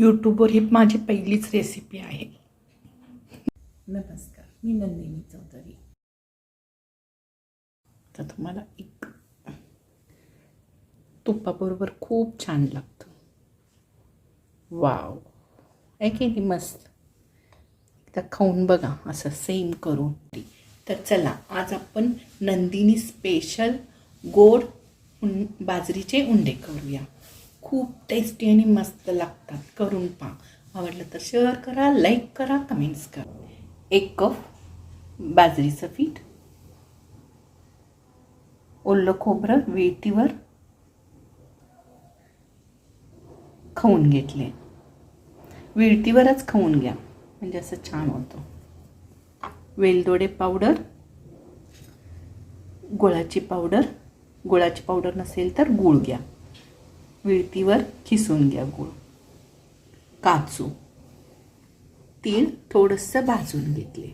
यूट्यूबवर ही माझी पहिलीच रेसिपी आहे. नमस्कार मी नंदिनी चौधरी. तर तुम्हाला एक तुपाबरोबर खूप छान लागतं. वाव आहे की नाही मस्त? एकदा खाऊन बघा असं सेम करून. तर चला आज आपण नंदिनी स्पेशल गोड उं- बाजरीचे उंडे करूया. खूप टेस्टी आणि मस्त लागतात. करून पहा. आवडलं तर शेअर करा लाईक करा कमेंट्स करा. एक कप बाजरीचं पीठ. ओलं खोबरं वेटीवर खाऊन घेतले. विळतीवरच खाऊन घ्या. म्हणजे असं छान होतं. वेलदोडे पावडर गुळाची पावडर. गुळाची पावडर नसेल तर गूळ घ्या. विळतीवर खिसून घ्या गूळ. काचू. तीळ थोडंसं भाजून घेतले.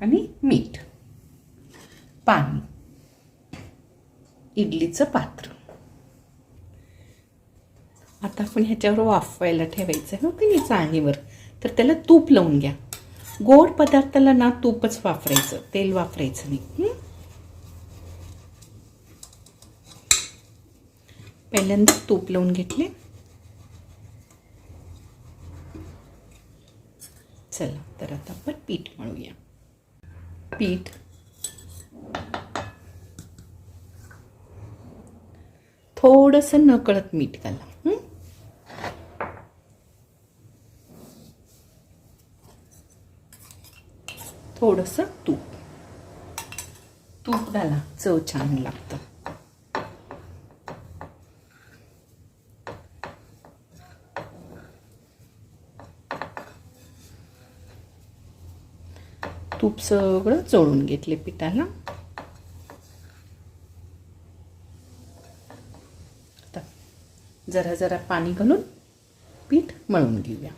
आणि मीठ. पाणी. इडलीचं पात्र. आता आपण ह्याच्यावर वाफवायला ठेवायचं आहे. की नाही चाळणीवर तर त्याला तूप लावून घ्या. गोड पदार्थाला ना तूपच वापरायचं. तेल वापरायचं नाही. पहिल्यांदा तूप लावून घेतले. चला तर आता आपण पीठ मळूया. पीठ थोडंसं नकळत मीठ घाला थोडंसं तूप. तूप घाला चव छान लागतं. तूप सगळं चोळून घेतले पिठाला. आता जरा जरा पाणी घालून पीठ मळून घेऊया.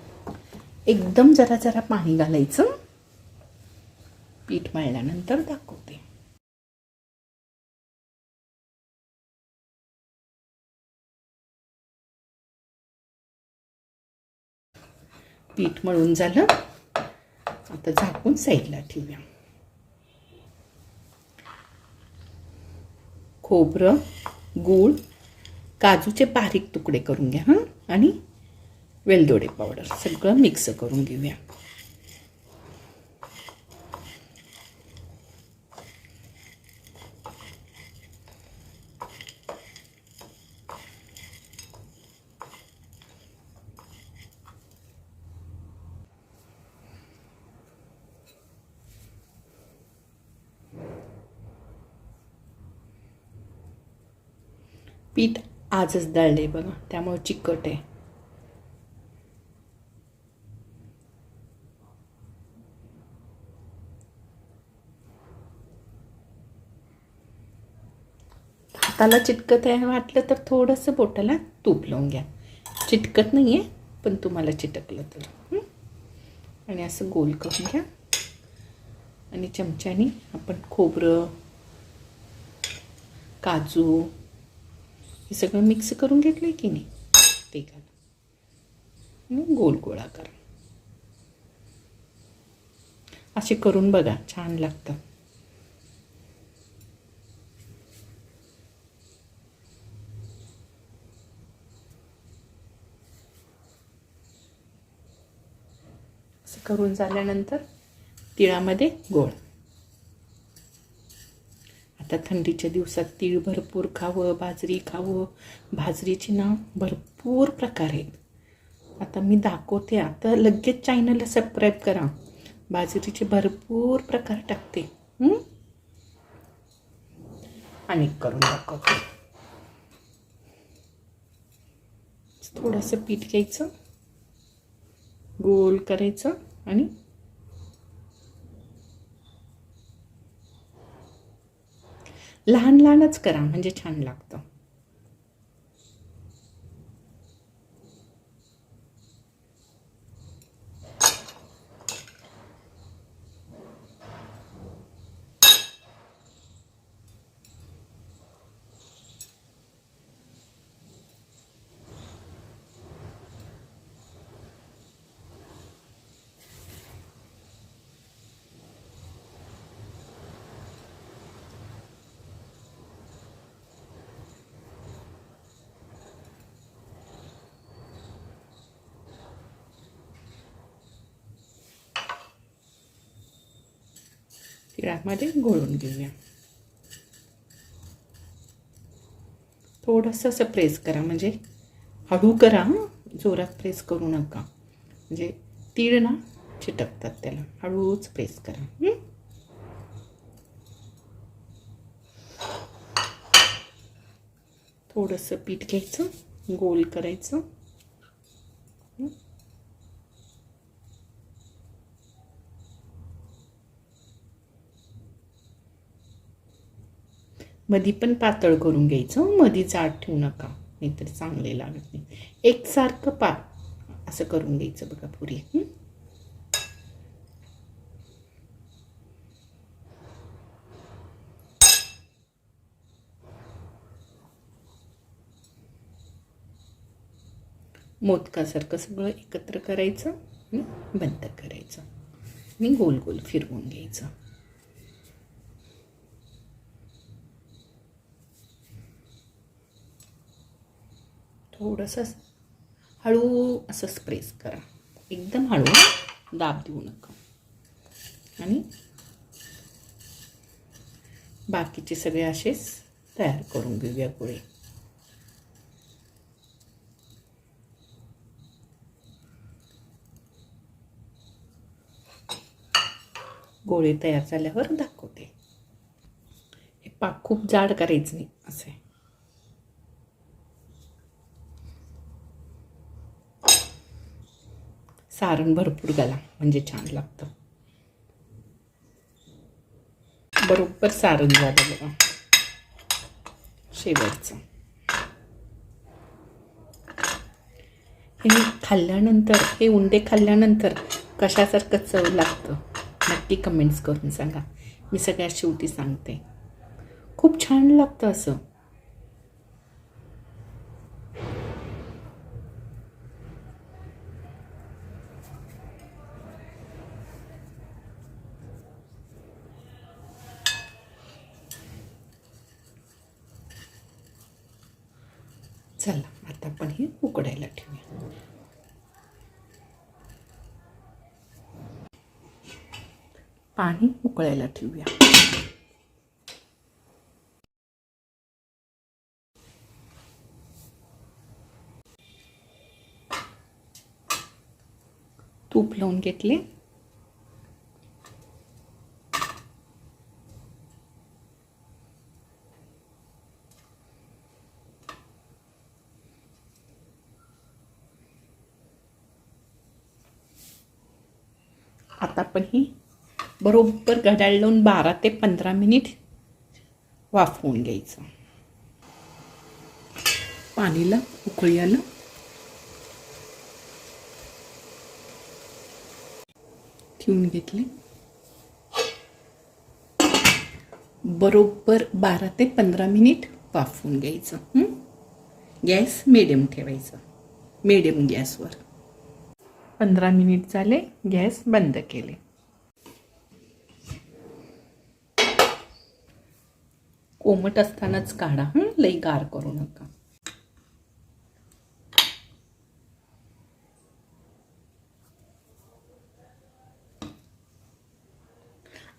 एकदम जरा जरा पाणी घालायचं. पीठ मळल्यानंतर दाखवते. पीठ मळून झालं. आता झाकून साईडला ठेवूया. खोबरं गूळ काजूचे बारीक तुकडे करून घ्या हां? आणि वेलदोडे पावडर सगळं मिक्स करून घेऊया. पीठ आजच दळले बघा त्यामुळे चिकट आहे. हाताला चिटकत आहे वाटलं तर थोडंसं बोटाला तूप लावून घ्या. चिटकत नाही आहे पण तुम्हाला चिटकलं तर. आणि असं गोल करून घ्या. आणि चमच्याने आपण खोबरं काजू हे सगळं मिक्स करून घेतलं की नाही? ते घाला गोल गोळा करा. असे करून बघा छान लागतं. असं करून झाल्यानंतर तिळामध्ये गोळ. आता थंडीच्या दिवसात तीळ भरपूर खावं बाजरी खावं. बाजरीची ना भरपूर प्रकार आहेत. आता मी दाखवते. आता लगेच चॅनलला सबस्क्राईब करा. बाजरीचे भरपूर प्रकार टाकते. आणि करून दाखवते. थोडंसं पीठ घ्यायचं. गोल करायचं आणि लहान लहानच करा म्हणजे छान लागतं. तिळामध्ये घोळून घेऊया थोडंसं असं प्रेस करा म्हणजे हळू करा जोरात प्रेस करू नका म्हणजे तीळ ना चिटकतात त्याला हळूच प्रेस करा थोडंसं पीठ घ्यायचं गोल करायचं मधी पण पातळ करून घ्यायचं. मधी जाड ठेवू नका. नाहीतर चांगले लागत नाही. एकसारखं पा असं करून घ्यायचं बघा पुरी. मोदकासारखं सगळं एकत्र करायचं. बंद करायचं. आणि गोल गोल फिरवून घ्यायचं. थोडंसं हळू असं स्प्रेस करा. एकदम हळू दाब देऊ नका. आणि बाकीचे सगळे असेच तयार करून घेऊया गोळे गोळे तयार झाल्यावर दाखवते. हे पाक खूप जाड करायचं नाही असं सारण भरपूर घाला म्हणजे छान लागतं. बरोबर सारण झालं बघा. शेवटचं. हे खाल्ल्यानंतर हे उंडे खाल्ल्यानंतर कशासारखं चव लागतं? नक्की कमेंट्स करून सांगा. मी सगळ्यात शेवटी सांगते. खूप छान लागतं असं. चला आता आपण हे पाणी उकळायला ठेवूया. तूप लावून घेतले. आता आपण ही बरोबर घड्याळ लावून बारा ते पंधरा मिनिट वाफवून घ्यायचं. पाणीला उकळी आलं ठेवून घेतले. बरोबर बारा ते पंधरा मिनिट वाफवून घ्यायचं. गॅस मिडियम ठेवायचं. मिडियम गॅसवर. पंधरा मिनिट झाले गॅस बंद केले. कोमट असतानाच काढा हं? लई गार करू नका.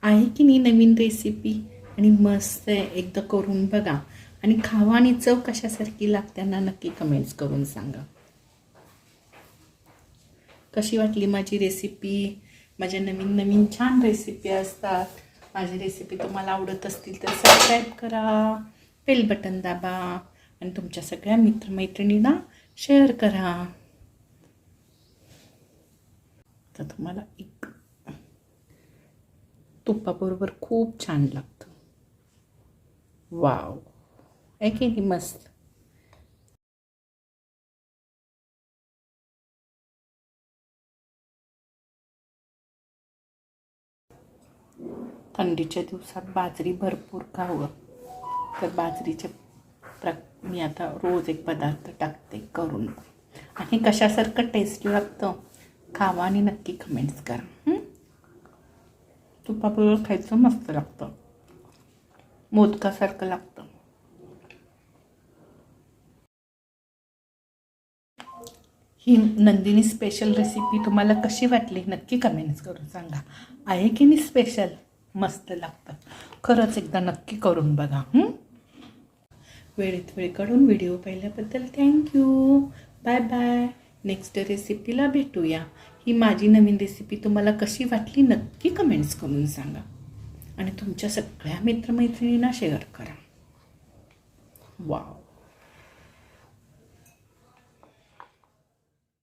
आहे की नाही नवीन रेसिपी आणि मस्त आहे एकदा करून बघा. आणि खावा आणि चव कशासारखी लागत्यांना नक्की कमेंट्स करून सांगा. कशी वाटली माझी रेसिपी माझ्या नवीन नवीन छान रेसिपी असतात. माझी रेसिपी तुम्हाला आवडत असतील तर सबस्क्राईब करा. बेल बटन दाबा. आणि तुमच्या सगळ्या मित्रमैत्रिणींना शेअर करा. तर तुम्हाला एक तुपाबरोबर खूप छान लागतं. वाव आहे की मस्त. थंडीच्या दिवसात बाजरी भरपूर खावं. तर बाजरीचे प्र मी आता रोज एक पदार्थ टाकते करून. आणि कशासारखं टेस्टी लागतं? खावा आणि नक्की कमेंट्स करा. तुपाबरोबर खायचं मस्त लागतं. मोदकासारखं लागतं. ही नंदिनी स्पेशल रेसिपी तुम्हाला कशी वाटली? नक्की कमेंट्स करून सांगा. आहे की नाही स्पेशल मस्त लागतं खरंच एकदा नक्की करून बघा वेळेत वेळ काढून व्हिडिओ पाहिल्याबद्दल थँक्यू बाय बाय नेक्स्ट रेसिपीला भेटूया. ही माझी नवीन रेसिपी तुम्हाला कशी वाटली नक्की कमेंट्स करून सांगा. आणि तुमच्या सगळ्या मित्रमैत्रिणींना शेअर करा. वाव